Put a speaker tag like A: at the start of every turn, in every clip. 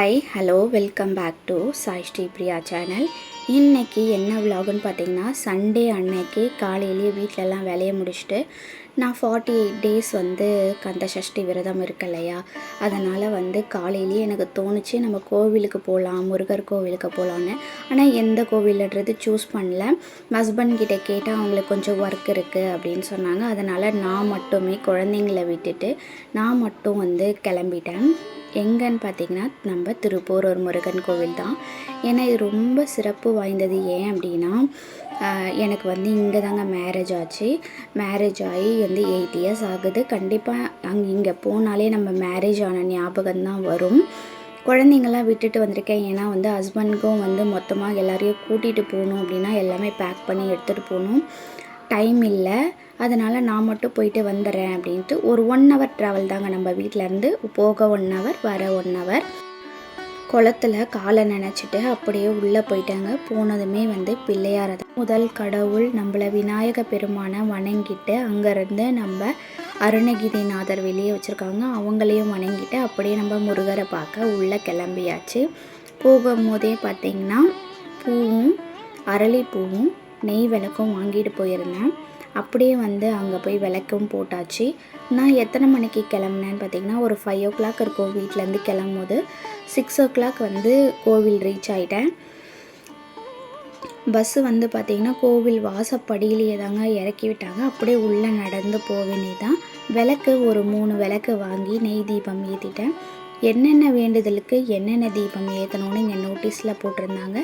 A: Hi hello welcome back to Sai Sri Priya channel இன்னைக்கு என்ன விலாகுன்னு பார்த்தீங்கன்னா சண்டே அன்னைக்கு காலையிலேயே வீட்டிலலாம் வேலையை முடிச்சுட்டு நான் ஃபார்ட்டி எயிட் டேஸ் வந்து கந்த சஷ்டி விரதம் இருக்கு இல்லையா அதனால் வந்து காலையிலேயே எனக்கு தோணுச்சு நம்ம கோவிலுக்கு போகலாம் முருகர் கோவிலுக்கு போகலான்னு ஆனால் எந்த கோவிலுன்றது சூஸ் பண்ணல. ஹஸ்பண்ட் கிட்டே கேட்டால் அவங்களுக்கு கொஞ்சம் ஒர்க் இருக்குது அப்படின்னு சொன்னாங்க. அதனால் நான் மட்டுமே குழந்தைங்கள விட்டுட்டு நான் மட்டும் வந்து கிளம்பிட்டேன். எங்கன்னு பார்த்தீங்கன்னா நம்ம திருப்பூர் ஒரு முருகன் கோவில் தான். ஏன்னா இது ரொம்ப சிறப்பு வாய்ந்தது. ஏன் அப்படின்னா எனக்கு வந்து இங்கே தாங்க மேரேஜ் ஆச்சு. மேரேஜ் ஆகி வந்து எயிட் இயர்ஸ் ஆகுது. கண்டிப்பாக அங்கே இங்கே போனாலே நம்ம மேரேஜ் ஆன ஞாபகம் தான் வரும். குழந்தைங்கள்லாம் விட்டுட்டு வந்திருக்கேன். ஏன்னா வந்து ஹஸ்பண்ட்க்கும் வந்து மொத்தமாக எல்லாரையும் கூட்டிகிட்டு போகணும் அப்படின்னா எல்லாமே பேக் பண்ணி எடுத்துகிட்டு போகணும். டைம் இல்லை. அதனால் நான் மட்டும் போயிட்டு வந்துடுறேன் அப்படின்ட்டு ஒரு ஒன் ஹவர் ட்ராவல் தாங்க நம்ம வீட்டிலேருந்து போக ஒன் ஹவர் வர ஒன் ஹவர் குளத்துல காலை நினச்சிட்டு அப்படியே உள்ளே போயிட்டாங்க. போனதுமே வந்து பிள்ளையார முதல் கடவுள் நம்மளை விநாயக பெருமானை வணங்கிட்டு அங்கேருந்து நம்ம அருணகிரிநாதர் வெளியே வச்சுருக்காங்க. அவங்களையும் வணங்கிட்டு அப்படியே நம்ம முருகரை பார்க்க உள்ளே கிளம்பியாச்சு. போகும்போதே பார்த்திங்கன்னா பூவும் அரளிப்பூவும் நெய் விளக்கும் வாங்கிட்டு போயிருந்தேன். அப்படியே வந்து அங்கே போய் விளக்கும் போட்டாச்சு. நான் எத்தனை மணிக்கு கிளம்புனேன்னு பார்த்தீங்கன்னா ஒரு ஃபைவ் ஓ கிளாக் இருக்கும் வீட்டிலேருந்து கிளம்பும்போது. சிக்ஸ் ஓ கிளாக் வந்து கோவில் ரீச் ஆகிட்டேன் பஸ்ஸு வந்து பார்த்திங்கன்னா கோவில் வாசப்படியிலேயே தாங்க இறக்கி விட்டாங்க. அப்படியே உள்ளே நடந்து போக வேண்டியதான் விளக்கு ஒரு மூணு விளக்கு வாங்கி நெய் தீபம் ஏற்றிட்டேன் என்னென்ன வேண்டுதலுக்கு என்னென்ன தீபம் ஏற்றணும்னு இங்கே நோட்டீஸில் போட்டிருந்தாங்க.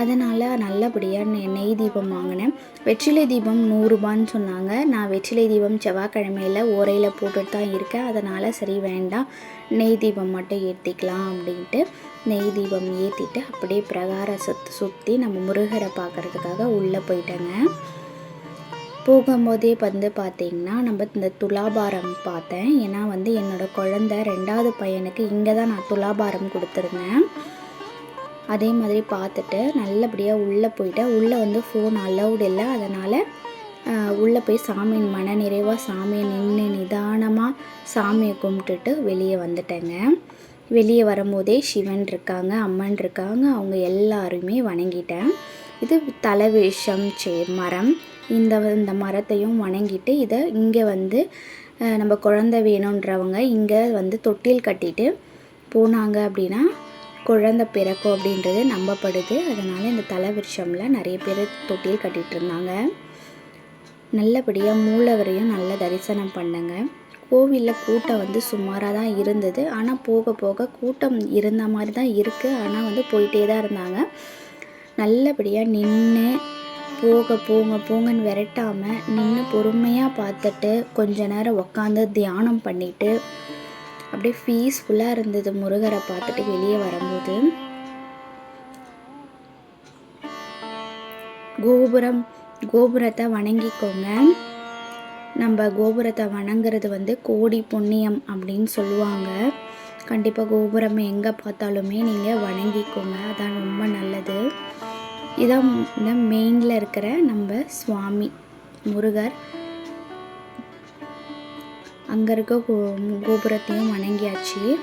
A: அதனால் நல்லபடியாக நெ நெய் தீபம் வாங்கினேன். வெற்றிலை தீபம் நூறுரூபான்னு சொன்னாங்க. நான் வெற்றிலை தீபம் செவ்வாய்க்கிழமையில் ஓரையில் போட்டுட்டு தான் இருக்கேன். அதனால் சரி வேண்டாம். நெய் தீபம் மட்டும் ஏற்றிக்கலாம் அப்படின்ட்டு நெய் தீபம் ஏற்றிட்டு அப்படியே பிரகார சுற்றி சுற்றி நம்ம முருகரை பார்க்குறதுக்காக உள்ளே போயிட்டேங்க. போகும்போதே வந்து பார்த்தீங்கன்னா நம்ம இந்த துலாபாரம் பார்த்தேன். ஏன்னா வந்து என்னோடய குழந்த ரெண்டாவது பையனுக்கு இங்கே தான் நான் துலாபாரம் கொடுத்துருந்தேன். அதே மாதிரி பார்த்துட்டு நல்லபடியாக உள்ளே போயிட்டேன். உள்ளே வந்து ஃபோன் அலௌடு இல்லை. அதனால் உள்ளே போய் சாமியின் மன நிறைவாக சாமியை நின்று நிதானமாக சாமியை கும்பிட்டுட்டு வெளியே வந்துட்டேங்க. வெளியே வரும்போதே சிவன் இருக்காங்க அம்மன் இருக்காங்க. அவங்க எல்லாருமே வணங்கிட்டேன். இது தலைவேஷம் சே மரம். இந்த இந்த மரத்தையும் வணங்கிட்டு இதை இங்கே வந்து நம்ம குழந்த வேணுன்றவங்க இங்கே வந்து தொட்டில் கட்டிட்டு போனாங்க அப்படின்னா குழந்தை பிறக்கும் அப்படின்றது நம்பப்படுது. அதனால் இந்த தலைவிருஷமில் நிறைய பேர் தொட்டில் கட்டிகிட்டு இருந்தாங்க. நல்லபடியாக மூலவரையும் நல்ல தரிசனம் பண்ணுங்க. கோவிலில் கூட்டம் வந்து சுமாராக தான் இருந்தது. ஆனால் போக போக கூட்டம் இருந்த மாதிரி தான் இருக்குது ஆனால் வந்து போயிட்டே தான் இருந்தாங்க. நல்லபடியாக நின்று போக போங்க போங்கன்னு விரட்டாமல் நின்று பொறுமையாக பார்த்துட்டு கொஞ்ச நேரம் உக்காந்து தியானம் பண்ணிவிட்டு அப்படியே பீஸ்ஃபுல்லாக இருந்தது முருகரை பார்த்துட்டு வெளியே வரும்போது. கோபுரம் கோபுரத்தை வணங்கிக்கோங்க. நம்ம கோபுரத்தை வணங்குறது வந்து கோடி புண்ணியம் அப்படின்னு சொல்லுவாங்க. கண்டிப்பாக கோபுரம் எங்கே பார்த்தாலுமே நீங்கள் வணங்கிக்கோங்க. அதான் ரொம்ப நல்லது. இதான் இந்த மெயினில் இருக்கிற நம்ம சுவாமி முருகர். அங்கே இருக்க கோ- கோபுரத்தையும் வணங்கியாச்சு.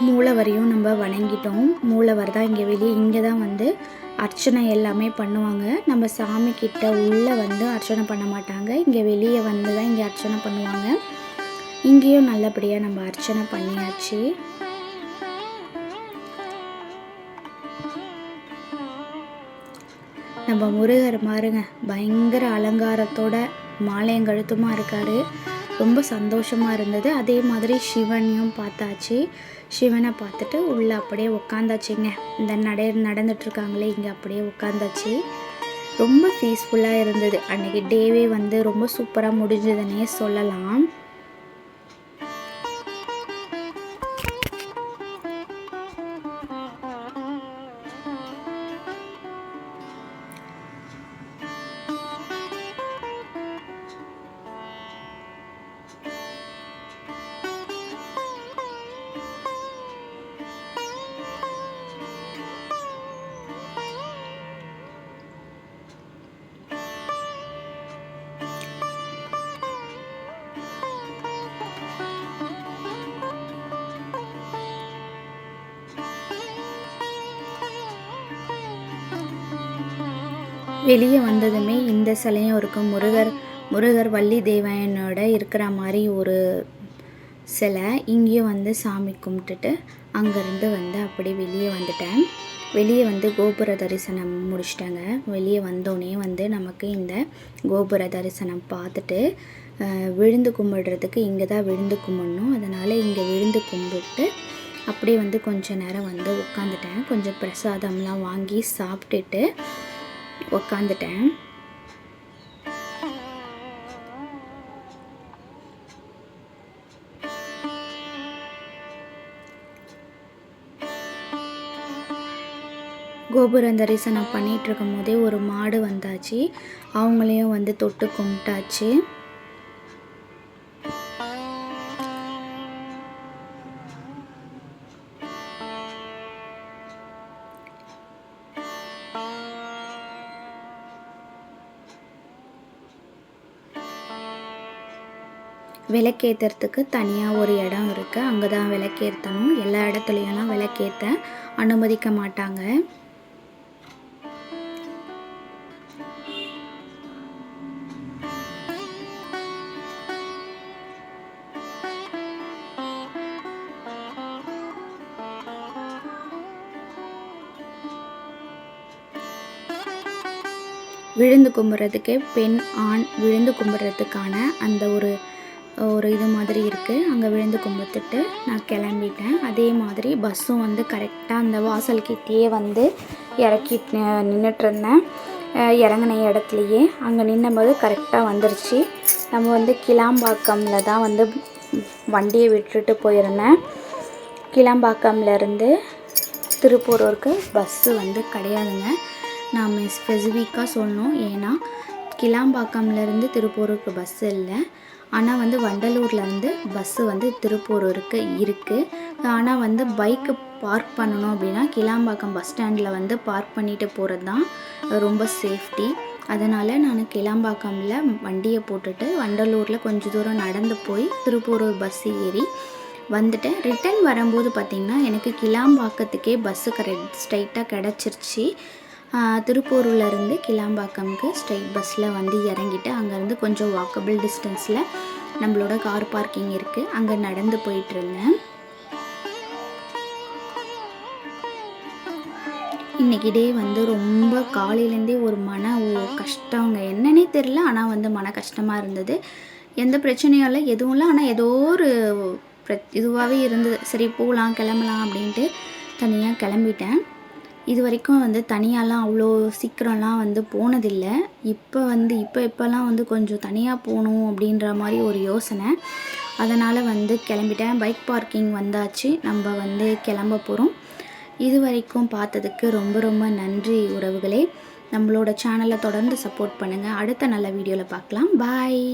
A: மூலவரையும் நம்ம வணங்கிட்டோம். மூலவர் தான் இங்கே வெளியே இங்கே தான் வந்து அர்ச்சனை எல்லாமே பண்ணுவாங்க. நம்ம சாமி கிட்ட உள்ளே வந்து அர்ச்சனை பண்ண மாட்டாங்க. இங்கே வெளியே வந்து தான் இங்கே அர்ச்சனை பண்ணுவாங்க. இங்கேயும் நல்லபடியாக நம்ம அர்ச்சனை பண்ணியாச்சு. நம்ம முருகர் மாறுங்க பயங்கர அலங்காரத்தோட மாலையங்கழுத்துமாக இருக்காரு. ரொம்ப சந்தோஷமாக இருந்தது. அதே மாதிரி சிவனையும் பார்த்தாச்சு. சிவனை பார்த்துட்டு உள்ளே அப்படியே உக்காந்தாச்சுங்க. இந்த நடை நடந்துட்டுருக்காங்களே இங்கே அப்படியே உட்காந்தாச்சு ரொம்ப பீஸ்ஃபுல்லாக இருந்தது. அன்றைக்கி டேவே வந்து ரொம்ப சூப்பராக முடிஞ்சதுன்னே சொல்லலாம். வெளியே வந்ததுமே இந்த சிலையும் இருக்கும். முருகர் முருகர் வள்ளி தேவாயனோட இருக்கிற மாதிரி ஒரு சிலை இங்கேயும் வந்து சாமி கும்பிட்டுட்டு அங்கேருந்து வந்து அப்படி வெளியே வந்துட்டேன். வெளியே வந்து கோபுர தரிசனம் முடிச்சிட்டாங்க. வெளியே வந்தோடனே வந்து நமக்கு இந்த கோபுர தரிசனம் பார்த்துட்டு விழுந்து கும்பிடுறதுக்கு இங்கே தான் விழுந்து கும்பிடணும். அதனால் இங்கே விழுந்து கும்பிட்டு அப்படியே வந்து கொஞ்சம் நேரம் வந்து உட்காந்துட்டேன். கொஞ்சம் பிரசாதம்லாம் வாங்கி சாப்பிட்டுட்டு உட்காந்துட்டேன் கோபுரம் தரிசனம் பண்ணிகிட்ருக்கும் போதே ஒரு மாடு வந்தாச்சு. அவங்களையும் வந்து தொட்டு கும்பிட்டாச்சு. விளக்கேற்றுறதுக்கு தனியாக ஒரு இடம் இருக்குது அங்கே தான் விளக்கேற்றணும் எல்லா இடத்துலையெல்லாம் விளக்கேற்ற அனுமதிக்க மாட்டாங்க. விழுந்து கும்பிட்றதுக்கு பெண் ஆண் விழுந்து கும்புறதுக்கான அந்த ஒரு ஒரு இது மாதிரி இருக்குது அங்கே விழுந்து கும்பிட்டுட்டு நான் கிளம்பிட்டேன். அதே மாதிரி பஸ்ஸும் வந்து கரெக்டாக அந்த வாசல்கிட்டேயே வந்து இறக்கி நின்றுட்டு இருந்தேன் இறங்குன இடத்துலையே அங்கே நின்னும்போது கரெக்டாக வந்துருச்சு. நம்ம வந்து கிளாம்பாக்கம்ல தான் வந்து வண்டியை விட்டுட்டு போயிருந்தேன். கிளாம்பாக்கம்லேருந்து திருப்பூரூருக்கு பஸ்ஸு வந்து கிடையாதுங்க. நாம் ஸ்பெசிஃபிக்காக சொல்லணும். ஏன்னா கிளாம்பாக்கம்லேருந்து திருப்பூருக்கு பஸ் இல்லை. ஆனால் வந்து வண்டலூர்லேருந்து பஸ்ஸு வந்து திருப்பூரூருக்கு இருக்குது ஆனால் வந்து பைக்கு பார்க் பண்ணணும் அப்படின்னா கிளாம்பாக்கம் பஸ் ஸ்டாண்டில் வந்து பார்க் பண்ணிட்டு போகிறது தான் ரொம்ப சேஃப்டி அதனால் நான் கிளாம்பாக்கமில் வண்டியை போட்டுட்டு வண்டலூரில் கொஞ்சம் தூரம் நடந்து போய் திருப்பூரூர் பஸ் ஏறி வந்துட்டேன். ரிட்டர்ன் வரும்போது பார்த்திங்கன்னா எனக்கு கிளாம்பாக்கத்துக்கே பஸ்ஸு கரெக்ட் ஸ்ட்ரைட்டாக கிடச்சிருச்சு. திருப்பூர்லேருந்து கிளாம்பாக்கம்க்கு ஸ்ட்ரைட் பஸ்ஸில் வந்து இறங்கிட்டு அங்கேருந்து கொஞ்சம் வாக்கபிள் டிஸ்டன்ஸில் நம்மளோட கார் பார்க்கிங் இருக்குது அங்கே நடந்து போயிட்டுருந்தேன். இன்றைக்கி டே வந்து ரொம்ப காலையிலேருந்தே ஒரு மன கஷ்டம். கஷ்டங்க என்னன்னே தெரில ஆனால் வந்து மன கஷ்டமாக இருந்தது. எந்த பிரச்சனையும் இல்லை எதுவும் இல்லை. ஆனால் ஏதோ ஒரு பிர இதுவாகவே இருந்தது. சரி போகலாம் கிளம்பலாம் அப்படின்ட்டு தனியாக கிளம்பிட்டேன். இது வரைக்கும் வந்து தனியாலாம் அவ்வளோ சீக்கிரம்லாம் வந்து போனதில்லை. இப்போ வந்து இப்போ இப்போல்லாம் வந்து கொஞ்சம் தனியாக போகணும் அப்படின்ற மாதிரி ஒரு யோசனை. அதனால் வந்து கிளம்பிட்டேன். பைக் பார்க்கிங் வந்தாச்சு. நம்ம வந்து கிளம்ப போகிறோம் இது வரைக்கும் பார்த்ததுக்கு ரொம்ப ரொம்ப நன்றி உறவுகளே. நம்மளோட சேனலை தொடர்ந்து சப்போர்ட் பண்ணுங்கள் அடுத்த நல்ல வீடியோவில் பார்க்கலாம். பாய்.